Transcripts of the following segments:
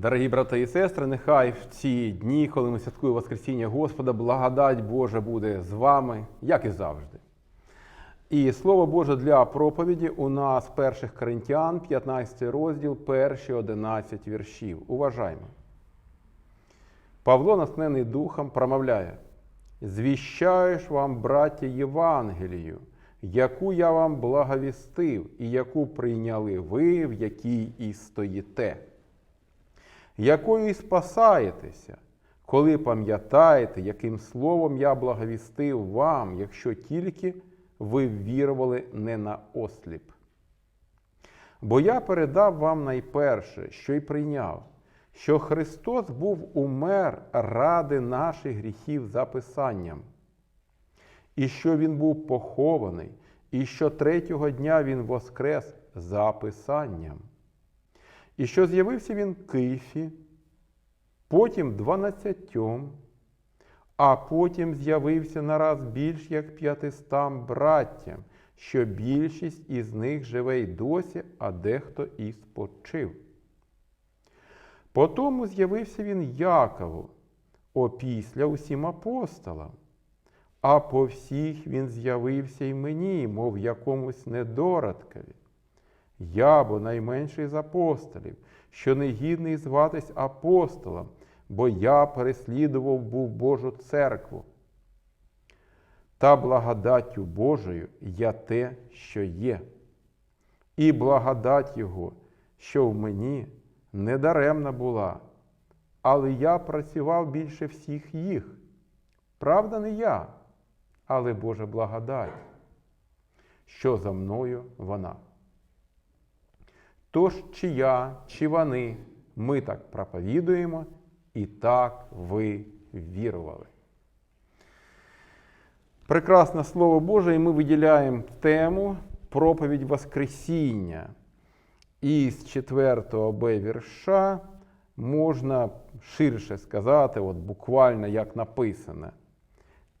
Дорогі брати і сестри, нехай в ці дні, коли ми святкуємо Воскресіння Господа, благодать Божа буде з вами, як і завжди. І слово Боже для проповіді у нас перших Коринтян, 15 розділ, перші 11 віршів. Уважаймо. Павло, наснений духом, промовляє: Звіщаєш вам, браття, Євангелію, яку я вам благовістив, і яку прийняли ви, в якій і стоїте якою і спасаєтеся, коли пам'ятаєте, яким словом я благовістив вам, якщо тільки ви ввірували не на осліп. Бо я передав вам найперше, що й прийняв, що Христос був умер ради наших гріхів за Писанням, і що Він був похований, і що третього дня Він воскрес за Писанням. І що з'явився він Кифі, потім дванадцятьом, а потім з'явився нараз більш як п'ятистам браттям, що більшість із них живе й досі, а дехто і спочив. Потому з'явився він Якову, опісля усім апостолам, а по всіх він з'явився й мені, мов якомусь недородкові. Я, бо найменший з апостолів, що не гідний зватись апостолом, бо я переслідував був Божу церкву. Та благодаттю Божою я те, що є, і благодать Його, що в мені недаремна була, але я працював більше всіх їх. Правда, не я, але Божа благодать, що за мною вона. Тож чи я, чи вони, ми так проповідуємо, і так ви вірували. Прекрасне Слово Боже, і ми виділяємо тему проповідь Воскресіння. І з 4 Б вірша можна ширше сказати, от буквально як написано.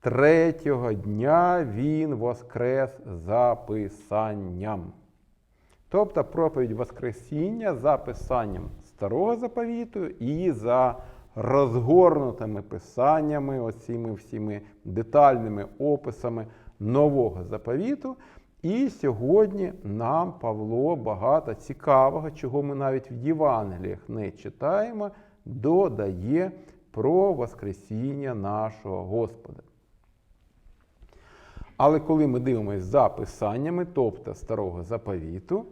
Третього дня він воскрес за Писанням. Тобто проповідь Воскресіння за писанням Старого заповіту і за розгорнутими писаннями, оціми всіми детальними описами нового заповіту. І сьогодні нам Павло багато цікавого, чого ми навіть в Євангеліях не читаємо, додає про Воскресіння нашого Господа. Але коли ми дивимося за писаннями, тобто старого заповіту,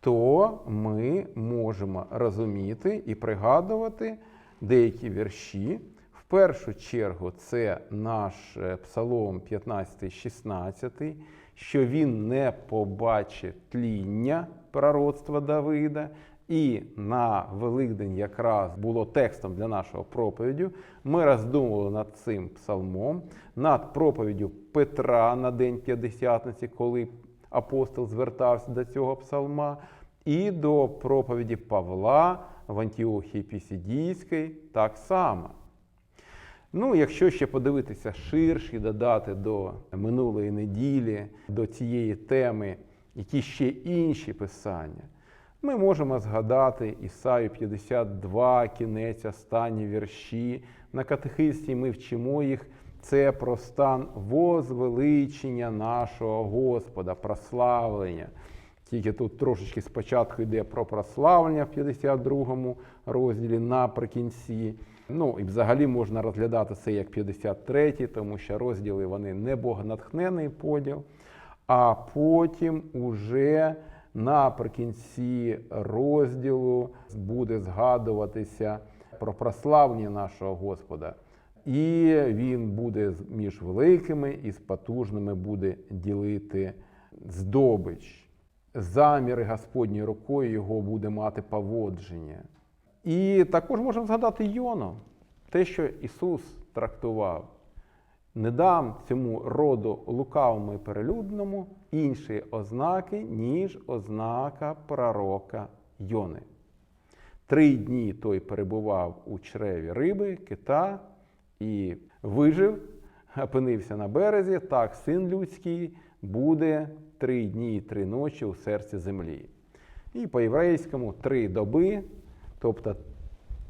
то ми можемо розуміти і пригадувати деякі вірші. В першу чергу, це наш Псалом 15-16, що він не побачить тління пророцтва Давида. І на Великдень якраз було текстом для нашого проповідю. Ми роздумували над цим псалмом, над проповіддю Петра на День П'ятдесятниці, коли апостол звертався до цього псалма, і до проповіді Павла в Антіохії Пісідійській так само. Ну, якщо ще подивитися ширше і додати до минулої неділі, до цієї теми, які ще інші писання, ми можемо згадати Ісаю 52, кінець, останні вірші. На катехисті ми вчимо їх. Це про стан возвеличення нашого Господа, прославлення. Тільки тут трошечки спочатку йде про прославлення в 52 розділі наприкінці. Ну і взагалі можна розглядати це як 53, тому що розділи вони не богонатхнений поділ. А потім уже наприкінці розділу буде згадуватися про прославлення нашого Господа. І він буде між великими і з потужними буде ділити здобич. Заміри Господні рукою його буде мати поводження. І також можемо згадати Йону, те, що Ісус трактував. Не дам цьому роду лукавому і перелюдному інші ознаки, ніж ознака пророка Йони. Три дні той перебував у чреві риби, кита і вижив, опинився на березі. Так, син людський буде три дні і три ночі у серці землі. І по-єврейському три доби, тобто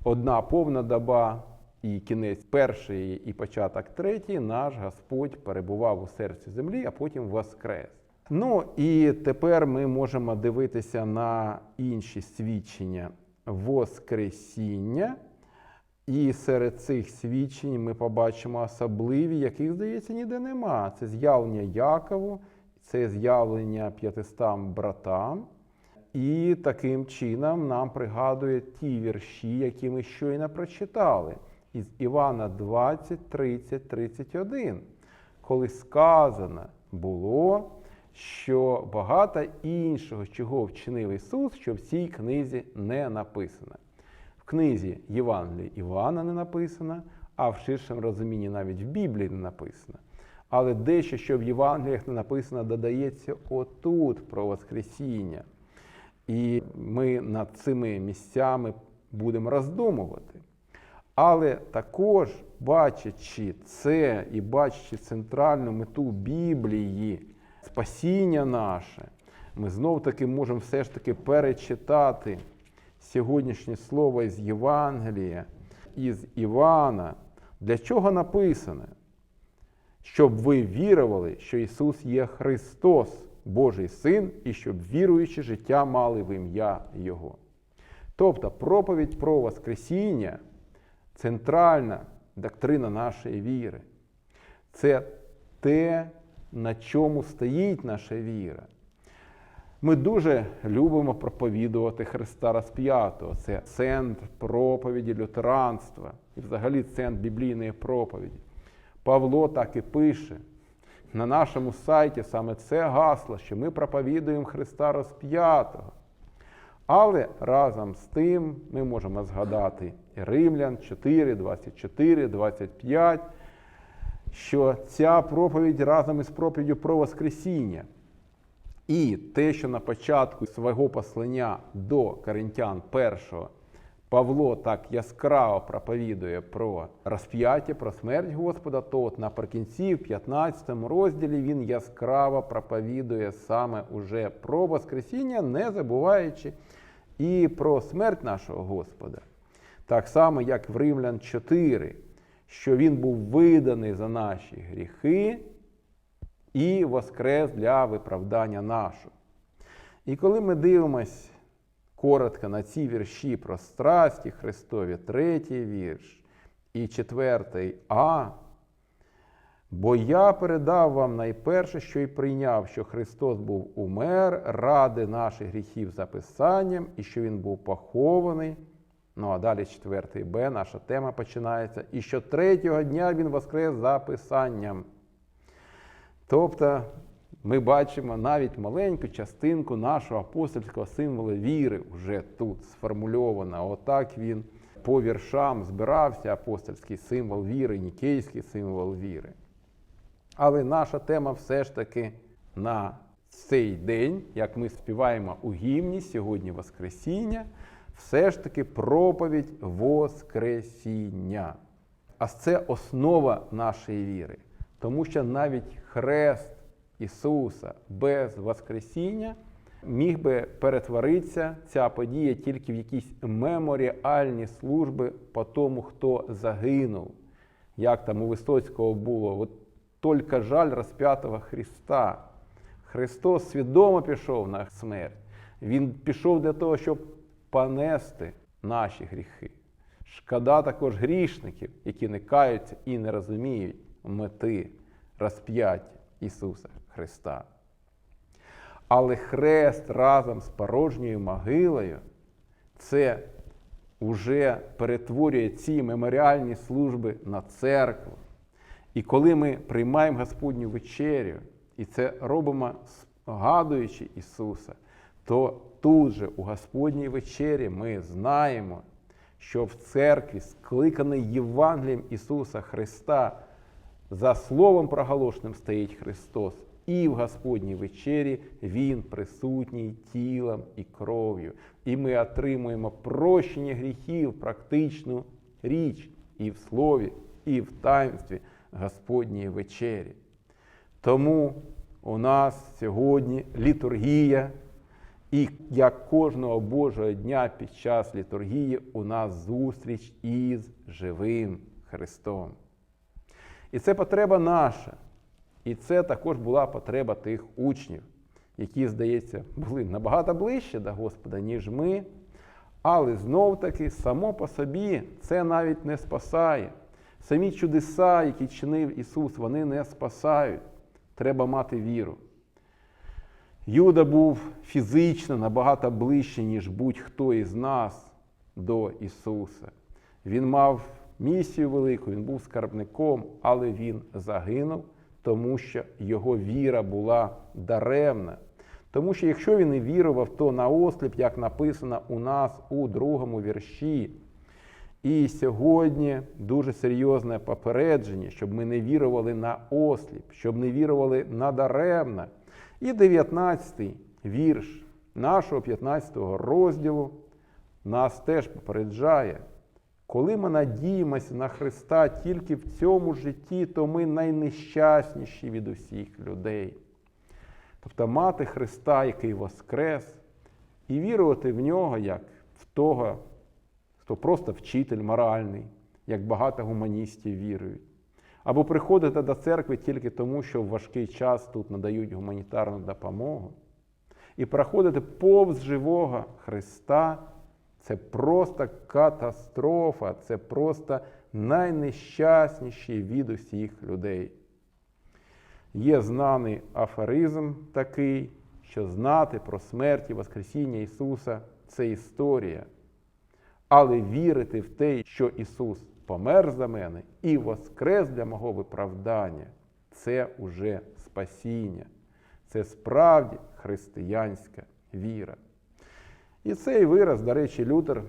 одна повна доба і кінець першої, і початок третій, наш Господь перебував у серці землі, а потім воскрес. Ну і тепер ми можемо дивитися на інші свідчення Воскресіння. І серед цих свідчень ми побачимо особливі, яких, здається, ніде нема. Це з'явлення Якову, це з'явлення 500 братам. І таким чином нам пригадує ті вірші, які ми щойно прочитали із Івана 20, 30, 31, коли сказано було, що багато іншого, чого вчинив Ісус, що в цій книзі не написано. Книзі Євангелії Івана не написано, а в ширшому розумінні навіть в Біблії не написано. Але дещо, що в Євангеліях не написано, додається отут про Воскресіння. І ми над цими місцями будемо роздумувати. Але також, бачачи це і бачачи центральну мету Біблії, спасіння наше, ми знов таки можемо все ж таки перечитати сьогоднішнє слово із Євангелія, із Івана. Для чого написано? Щоб ви вірували, що Ісус є Христос, Божий Син, і щоб віруючи життя мали в ім'я Його. Тобто проповідь про Воскресіння центральна доктрина нашої віри. Це те, на чому стоїть наша віра. Ми дуже любимо проповідувати Христа Розп'ятого. Це центр проповіді лютеранства і взагалі центр біблійної проповіді. Павло так і пише на нашому сайті саме це гасло, що ми проповідуємо Христа Розп'ятого. Але разом з тим ми можемо згадати Римлян 4, 24, 25, що ця проповідь разом із проповіддю про Воскресіння. І те, що на початку свого послання до Коринтян першого Павло так яскраво проповідує про розп'яття, про смерть Господа, то от наприкінці, в 15 розділі, він яскраво проповідує саме уже про Воскресіння, не забуваючи і про смерть нашого Господа. Так само, як в Римлян 4, що Він був виданий за наші гріхи і воскрес для виправдання нашого. І коли ми дивимось коротко на ці вірші про страсті Христові, третій вірш і четвертий А, бо я передав вам найперше, що й прийняв, що Христос був умер ради наших гріхів за Писанням, і що Він був похований. Ну а далі четвертий Б, наша тема починається. І що третього дня Він воскрес за Писанням. Тобто ми бачимо навіть маленьку частинку нашого апостольського символу віри вже тут сформульована. Отак він по віршам збирався апостольський символ віри, нікейський символ віри. Але наша тема все ж таки на цей день, як ми співаємо у гімні сьогодні Воскресіння, все ж таки проповідь Воскресіння. А це основа нашої віри. Тому що навіть хрест Ісуса без Воскресіння міг би перетворитися ця подія тільки в якісь меморіальні служби по тому, хто загинув. Як там у Висоцького було, от тільки жаль розп'ятого Христа. Христос свідомо пішов на смерть. Він пішов для того, щоб понести наші гріхи. Шкода також грішників, які не каються і не розуміють мети розп'яття Ісуса Христа. Але хрест разом з порожньою могилою це вже перетворює ці меморіальні служби на церкву. І коли ми приймаємо Господню вечерю, і це робимо згадуючи Ісуса, то тут же у Господній вечері ми знаємо, що в церкві, скликаний Євангелієм Ісуса Христа, за Словом проголошеним стоїть Христос, і в Господній вечері Він присутній тілом і кров'ю. І ми отримуємо прощення гріхів, практичну річ і в слові, і в таїнстві Господньої вечері. Тому у нас сьогодні літургія, І як кожного Божого дня під час літургії у нас зустріч із живим Христом. І це потреба наша. І це також була потреба тих учнів, які, здається, були набагато ближче до Господа, ніж ми. Але знов таки, само по собі це навіть не спасає. Самі чудеса, які чинив Ісус, вони не спасають. Треба мати віру. Юда був фізично набагато ближче, ніж будь-хто із нас до Ісуса. Він мав місію велику, він був скарбником, але він загинув, тому що його віра була даремна. Тому що якщо він і вірував, то на осліп, як написано у нас у другому вірші. І сьогодні дуже серйозне попередження, щоб ми не вірували на осліп, щоб не вірували надаремно. І 19 вірш нашого 15 розділу нас теж попереджає. Коли ми надіємося на Христа тільки в цьому житті, то ми найнещасніші від усіх людей. Тобто мати Христа, який воскрес, і вірувати в нього як в того, хто просто вчитель моральний, як багато гуманістів вірують. Або приходити до церкви тільки тому, що в важкий час тут надають гуманітарну допомогу. І проходити повз живого Христа це просто катастрофа, це просто найнещасніший від усіх людей. Є знаний афоризм такий, що знати про смерть і Воскресіння Ісуса це історія. Але вірити в те, що Ісус помер за мене і воскрес для мого виправдання, це уже спасіння. Це справді християнська віра. І цей вираз, до речі, Лютер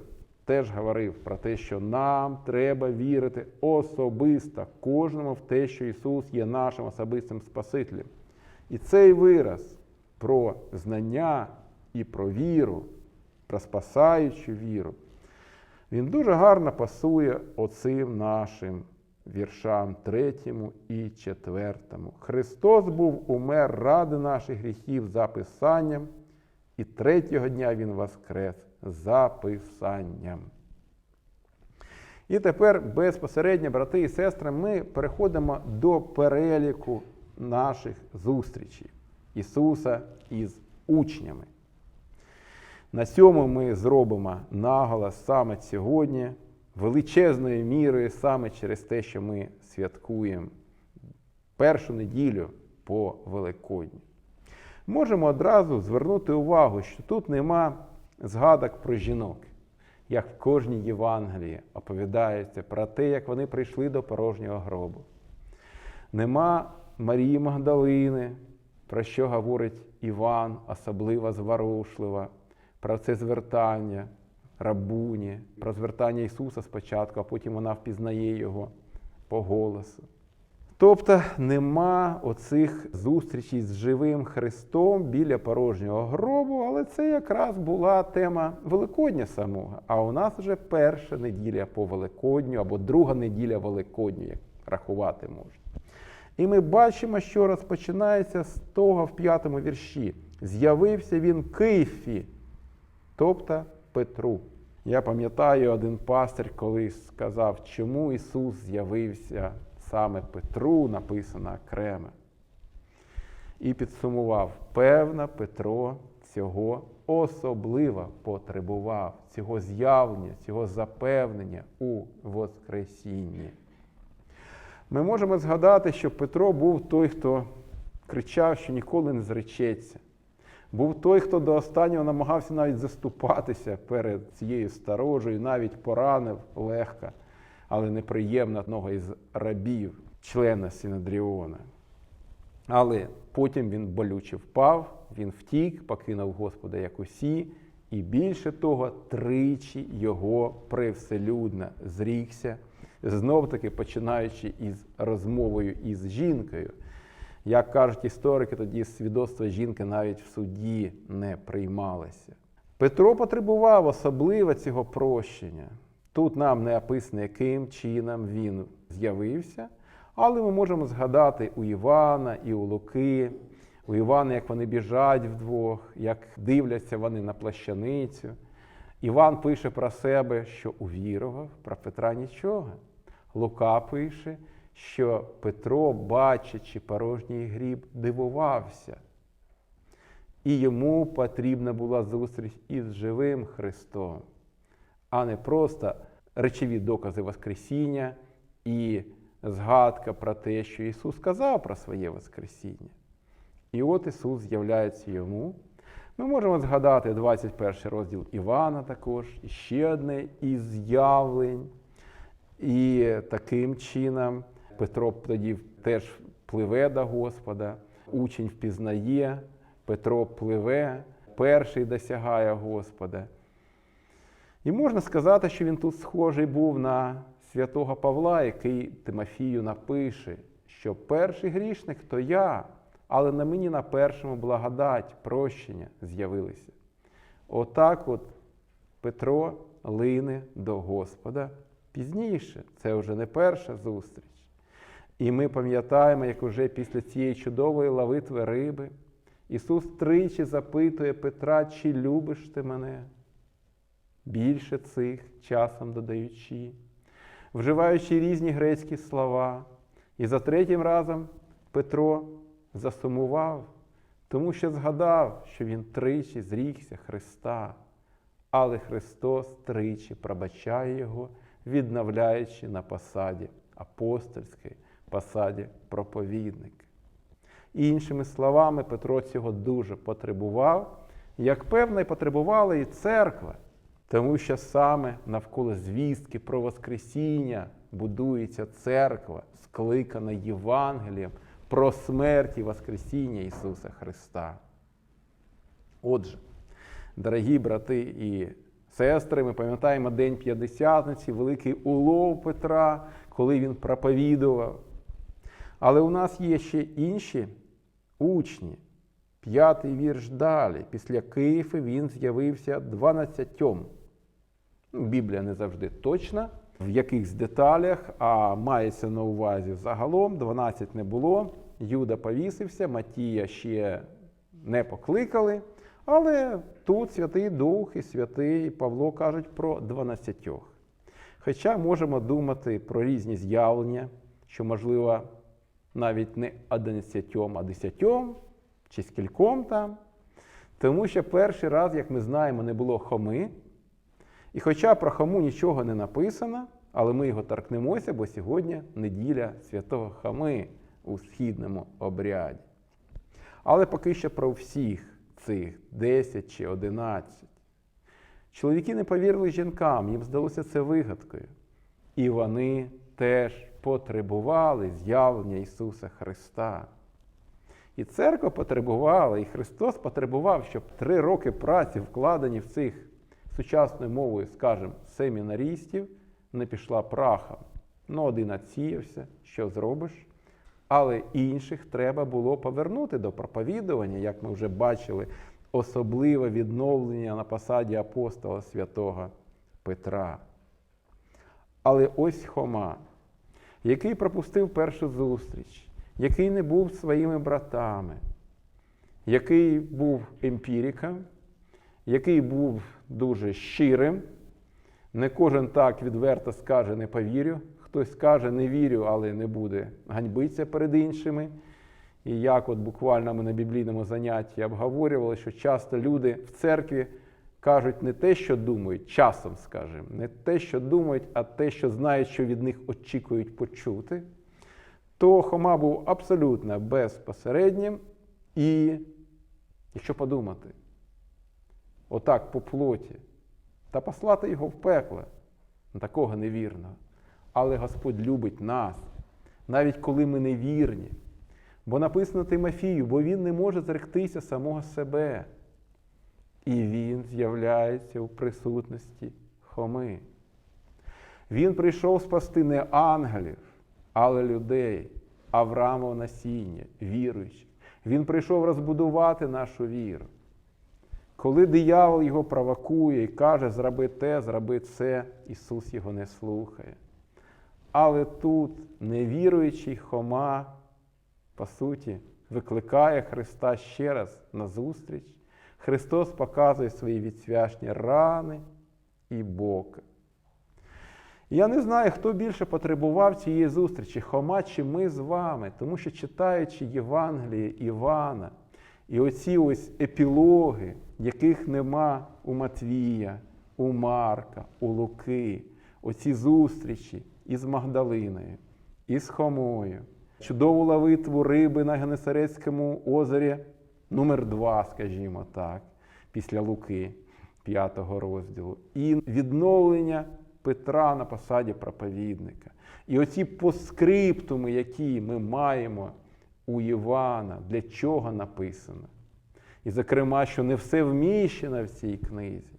теж говорив про те, що нам треба вірити особисто кожному в те, що Ісус є нашим особистим Спасителем. І цей вираз про знання і про віру, про спасаючу віру, він дуже гарно пасує оцим нашим віршам третьому і четвертому. Христос був умер ради наших гріхів за Писанням, і третього дня Він воскрес за Писанням. І тепер безпосередньо, брати і сестри, ми переходимо до переліку наших зустрічей Ісуса із учнями. На цьому ми зробимо наголос саме сьогодні, величезною мірою, саме через те, що ми святкуємо першу неділю по Великодню. Можемо одразу звернути увагу, що тут нема згадок про жінок, як в кожній Євангелії оповідається про те, як вони прийшли до порожнього гробу. Нема Марії Магдалини, про що говорить Іван, особливо зворушливо про це звертання рабуні, про звертання Ісуса спочатку, а потім вона впізнає Його по голосу. Тобто нема оцих зустрічей з живим Христом біля порожнього гробу, але це якраз була тема Великодня самого. А у нас вже перша неділя по Великодню або друга неділя Великодню, як рахувати можна. І ми бачимо, що розпочинається з того в п'ятому вірші. З'явився він Кифі, тобто Петру. Я пам'ятаю, один пастир колись сказав, чому Ісус з'явився саме Петру, написано окремо. І підсумував, певно, Петро цього особливо потребував, цього з'явлення, цього запевнення у Воскресінні. Ми можемо згадати, що Петро був той, хто кричав, що ніколи не зречеться. Був той, хто до останнього намагався навіть заступатися перед цією старожею, навіть поранив легко, але неприємно одного із рабів, члена Синодріона. Але потім він болюче впав, він втік, покинув Господа як усі, і більше того, тричі його привселюдно зрікся, знов таки починаючи із розмовою із жінкою. Як кажуть історики, тоді свідоцтво жінки навіть в суді не приймалося. Петро потребував особливо цього прощення. Тут нам не описано, яким чином він з'явився, але ми можемо згадати у Івана і у Луки, у Івана, як вони біжать вдвох, як дивляться вони на плащаницю. Іван пише про себе, що увірував, про Петра нічого. Лука пише, що Петро, бачачи порожній гріб, дивувався. І йому потрібна була зустріч із живим Христом, а не просто речові докази Воскресіння і згадка про те, що Ісус сказав про своє Воскресіння. І от Ісус з'являється йому. Ми можемо згадати 21 розділ Івана також, і ще одне із з'явлень. І таким чином Петро тоді теж пливе до Господа, учень впізнає, Петро пливе, перший досягає Господа. І можна сказати, що він тут схожий був на святого Павла, який Тимофію напише, що перший грішник то я, але на мені на першому благодать, прощення з'явилися. Отак от Петро лине до Господа пізніше. Це вже не перша зустріч. І ми пам'ятаємо, як уже після цієї чудової лавитви риби Ісус тричі запитує Петра, чи любиш ти мене? Більше цих часом додаючи, вживаючи різні грецькі слова. І за третім разом Петро засумував, тому що згадав, що він тричі зрікся Христа, але Христос тричі пробачає його, відновляючи на посаді апостольській, посаді проповідника. Іншими словами, Петро цього дуже потребував, як певно, і потребувала і церква, тому що саме навколо звістки про Воскресіння будується церква, скликана Євангелієм про смерть і Воскресіння Ісуса Христа. Отже, дорогі брати і сестри, ми пам'ятаємо День П'ятдесятниці, великий улов Петра, коли він проповідував. Але у нас є ще інші учні. П'ятий вірш далі. Після Київи він з'явився дванадцятьом. Біблія не завжди точна, в якихось деталях, а мається на увазі загалом 12 не було. Юда повісився, Матія ще не покликали. Але тут Святий Дух і Святий Павло кажуть про 12. Хоча можемо думати про різні з'явлення, що, можливо, навіть не 11, а 10 чи скільком там. Тому що перший раз, як ми знаємо, не було Хоми. І хоча про Хому нічого не написано, але ми його торкнемося, бо сьогодні неділя святого Хоми у східному обряді. Але поки що про всіх цих 10 чи 11. Чоловіки не повірили жінкам, їм здалося це вигадкою. І вони теж потребували з'явлення Ісуса Христа. І церква потребувала, і Христос потребував, щоб три роки праці, вкладені в цих сучасною мовою, скажімо, семінарістів, не пішла прахом. Ну, один отсіявся, що зробиш. Але інших треба було повернути до проповідування, як ми вже бачили, особливе відновлення на посаді апостола святого Петра. Але ось Хома, який пропустив першу зустріч, який не був своїми братами, який був емпіриком, який був дуже щирим. Не кожен так відверто скаже, не повірю. Хтось скаже, не вірю, але не буде ганьбитися перед іншими. І як от буквально ми на біблійному занятті обговорювали, що часто люди в церкві кажуть не те, що думають, часом скажімо, не те, що думають, а те, що знають, що від них очікують почути, то Хома був абсолютно безпосереднім і, якщо подумати, отак по плоті, та послати його в пекло, такого невірного. Але Господь любить нас, навіть коли ми невірні. Бо написано Тимофію, бо він не може зректися самого себе. І він з'являється у присутності Хоми. Він прийшов спасти не ангелів, але людей, Авраамов насіння, віруючих. Він прийшов розбудувати нашу віру. Коли диявол його провокує і каже, зроби те, зроби це, Ісус його не слухає. Але тут невіруючий Хома, по суті, викликає Христа ще раз на зустріч. Христос показує свої відсвяшні рани і боки. Я не знаю, хто більше потребував цієї зустрічі, Хома чи ми з вами, тому що читаючи Євангеліє Івана і оці ось епілоги, яких нема у Матвія, у Марка, у Луки, оці зустрічі із Магдалиною, із Хомою, чудову лавитву риби на Генесарецькому озері номер 2 скажімо так, після Луки, п'ятого розділу, і відновлення Петра на посаді проповідника. І оці поскриптуми, які ми маємо у Івана, для чого написано. І, зокрема, що не все вміщено в цій книзі.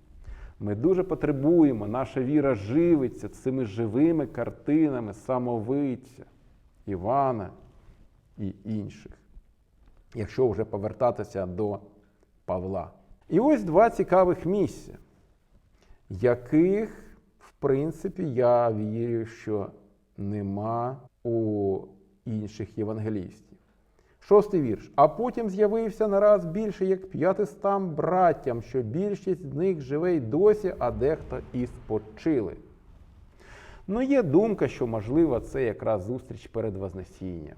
Ми дуже потребуємо, наша віра живиться цими живими картинами самовиця, Івана і інших, якщо вже повертатися до Павла. І ось два цікавих місця, яких, в принципі, я вірю, що нема у інших євангелістів. Шостий вірш. А потім з'явився нараз більше, як п'ятистам браттям, що більшість з них живе й досі, а дехто і спочили. Ну, є думка, що, можливо, це якраз зустріч перед Вознесінням.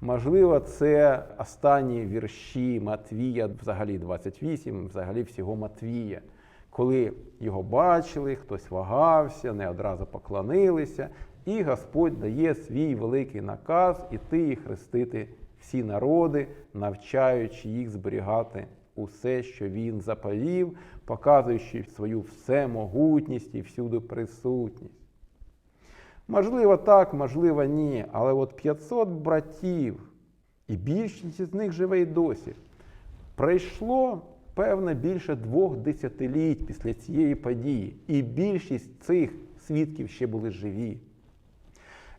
Можливо, це останні вірші Матвія, взагалі 28, взагалі всього Матвія, коли його бачили, хтось вагався, не одразу поклонилися, і Господь дає свій великий наказ іти і хрестити всі народи, навчаючи їх зберігати усе, що він заповів, показуючи свою всемогутність і всюди присутність. Можливо, так, можливо, ні. Але от 500 братів, і більшість з них живе й досі. Пройшло, певно, більше двох десятиліть після цієї події. І більшість цих свідків ще були живі.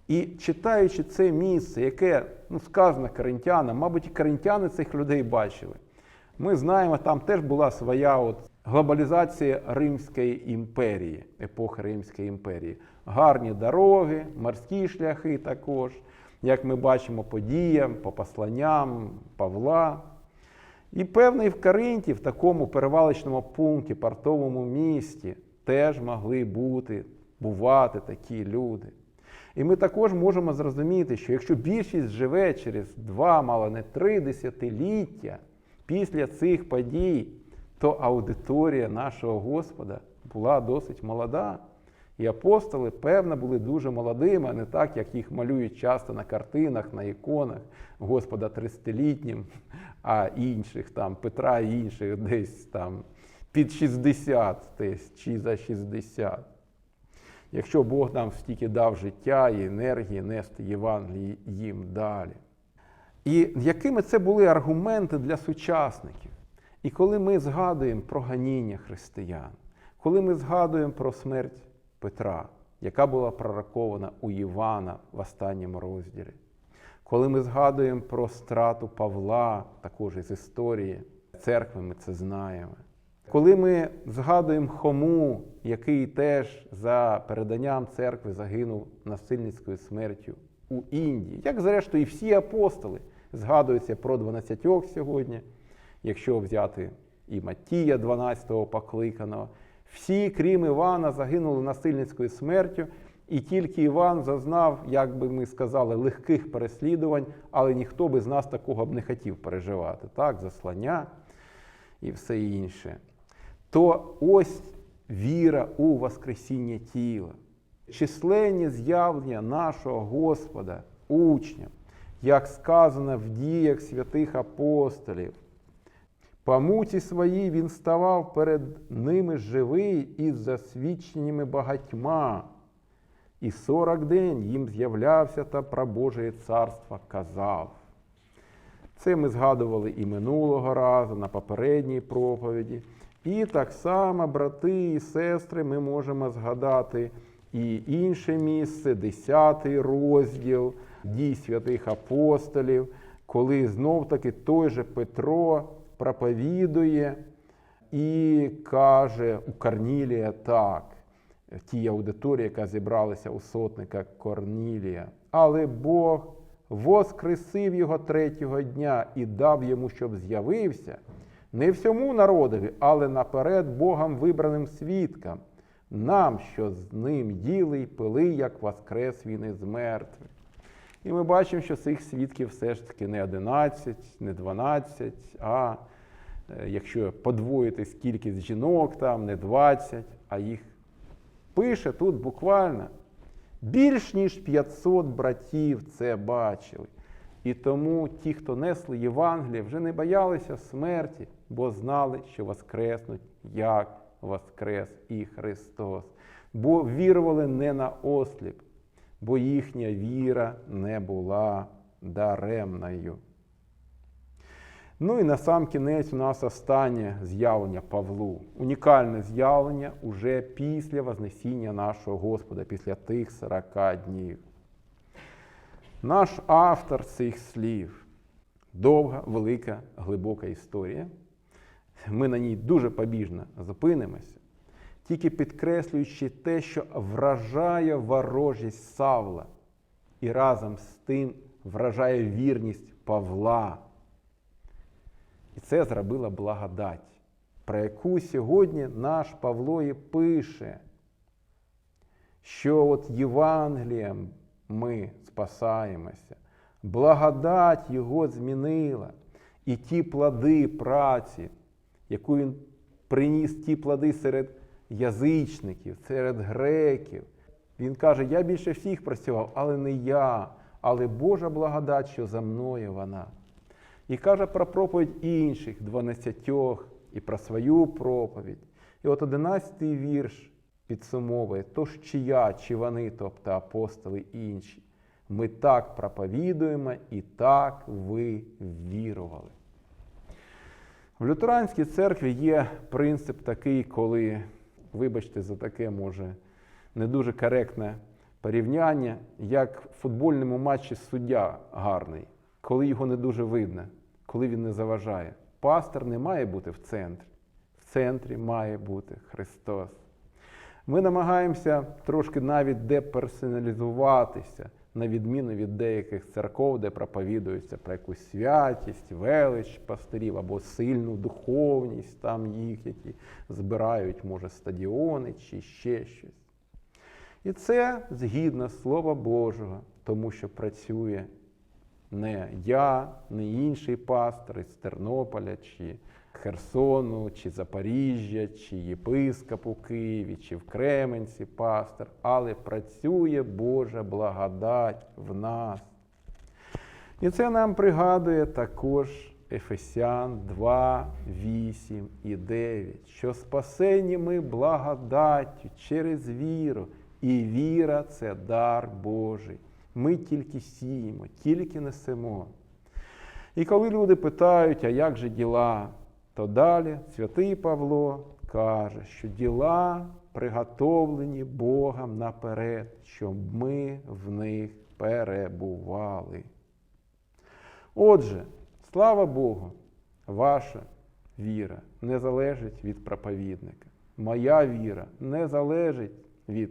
І читаючи це місце, яке ну, сказано коринтянам, мабуть, і коринтяни цих людей бачили. Ми знаємо, там теж була своя от глобалізація Римської імперії, епохи Римської імперії. Гарні дороги, морські шляхи також, як ми бачимо по діям, по посланням Павла. І певний в Каринті, в такому перевалочному пункті, портовому місті, теж могли бути, бувати такі люди. І ми також можемо зрозуміти, що якщо більшість живе через два, мало не три десятиліття після цих подій, то аудиторія нашого Господа була досить молода. І апостоли, певно, були дуже молодими, а не так, як їх малюють часто на картинах, на іконах Господа 30-літнім, а інших там Петра і інших десь там під 60 десь, чи за 60. Якщо Бог нам стільки дав життя і енергії нести Євангелії їм далі. І якими це були аргументи для сучасників? І коли ми згадуємо про ганіння християн, коли ми згадуємо про смерть Петра, яка була пророкована у Івана в останньому розділі, коли ми згадуємо про страту Павла, також із історії церкви, ми це знаємо. Коли ми згадуємо Хому, який теж за переданням церкви загинув насильницькою смертю у Індії, як зрештою і всі апостоли згадуються про 12 сьогодні, якщо взяти і Матія 12-го покликаного, всі, крім Івана, загинули насильницькою смертю, і тільки Іван зазнав, як би ми сказали, легких переслідувань, але ніхто би з нас такого б не хотів переживати, так, заслання і все інше. То ось віра у Воскресіння тіла, численні з'явлення нашого Господа учням, як сказано в діях святих апостолів. По муті своїй він ставав перед ними живий із засвідченнями багатьма, і сорок день їм з'являвся та про Божє царство казав. Це ми згадували і минулого разу на попередній проповіді. І так само, брати і сестри, ми можемо згадати і інше місце, 10 розділ дій святих апостолів, коли знов-таки той же Петро проповідує і каже у Корнілія так, тій аудиторії, яка зібралася у сотника Корнілія. Але Бог воскресив його третього дня і дав йому, щоб з'явився, не всьому народові, але наперед Богом вибраним свідкам, нам, що з ним їли й пили, як воскрес він із мертвих. І ми бачимо, що цих свідків все ж таки не 11, не 12, а е, якщо подвоїти кількість жінок, там не 20, а їх пише тут буквально більш ніж 500 братів це бачили. І тому ті, хто несли Євангеліє, вже не боялися смерті, бо знали, що воскреснуть, як воскрес і Христос. Бо вірували не на осліп, бо їхня віра не була даремною. Ну і на сам кінець у нас останнє з'явлення Павлу. Унікальне з'явлення уже після Вознесіння нашого Господа, після тих 40 днів. Наш автор цих слів довга, велика, глибока історія. Ми на ній дуже побіжно зупинимося, тільки підкреслюючи те, що вражає ворожість Савла, і разом з тим вражає вірність Павла. І це зробила благодать, про яку сьогодні наш Павло і пише, що от Євангелієм ми спасаємося, благодать Його змінила, і ті плоди праці, яку він приніс ті плоди серед язичників, серед греків. Він каже: Я більше всіх працював, але не я, але Божа благодать, що за мною вона. І каже про проповідь інших дванадцятьох і про свою проповідь. І от одинадцятий вірш підсумовує, тож чия, чи вони, тобто апостоли інші. Ми так проповідуємо і так ви вірували. В лютеранській церкві є принцип такий, коли, вибачте, за таке може не дуже коректне порівняння, як в футбольному матчі суддя гарний, коли його не дуже видно, коли він не заважає. Пастор не має бути в центрі. В центрі має бути Христос. Ми намагаємося трошки навіть деперсоналізуватися, на відміну від деяких церков, де проповідується про якусь святість, велич пастирів або сильну духовність там їх, які збирають, може, стадіони чи ще щось. І це згідно Слова Божого, тому що працює не я, не інший пастор із Тернополя, чи Херсону, чи Запоріжжя, чи єпископ у Києві, чи в Кременці пастор, але працює Божа благодать в нас. І це нам пригадує також Ефесян 2, 8 і 9, що спасені ми благодаттю через віру, і віра це дар Божий. Ми тільки сіємо, тільки несемо. І коли люди питають, а як же діла, то далі святий Павло каже, що діла приготовлені Богом наперед, щоб ми в них перебували. Отже, слава Богу, ваша віра не залежить від проповідника. Моя віра не залежить від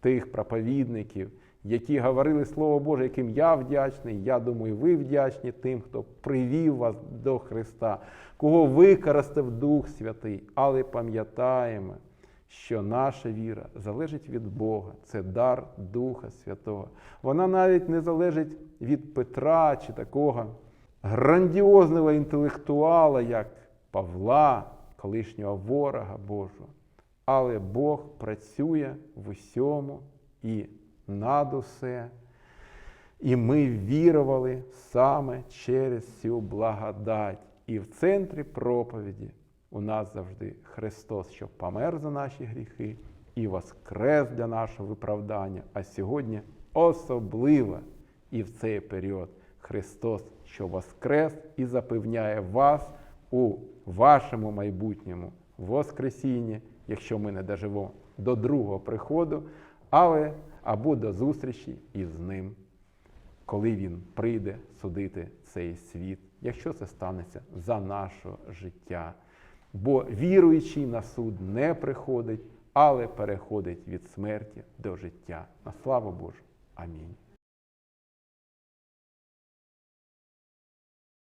тих проповідників, які говорили Слово Боже, яким я вдячний. Я думаю, ви вдячні тим, хто привів вас до Христа, кого використав Дух Святий. Але пам'ятаємо, що наша віра залежить від Бога, це дар Духа Святого. Вона навіть не залежить від Петра чи такого грандіозного інтелектуала, як Павла, колишнього ворога Божого. Але Бог працює в усьому і над усе. І ми вірували саме через цю благодать. І в центрі проповіді у нас завжди Христос, що помер за наші гріхи і воскрес для нашого виправдання. А сьогодні особливо і в цей період Христос, що воскрес і запевняє вас у вашому майбутньому Воскресінні, якщо ми не доживемо до другого приходу, але або до зустрічі із ним, коли він прийде судити цей світ, якщо це станеться за наше життя. Бо віруючий на суд не приходить, але переходить від смерті до життя. На славу Божу. Амінь.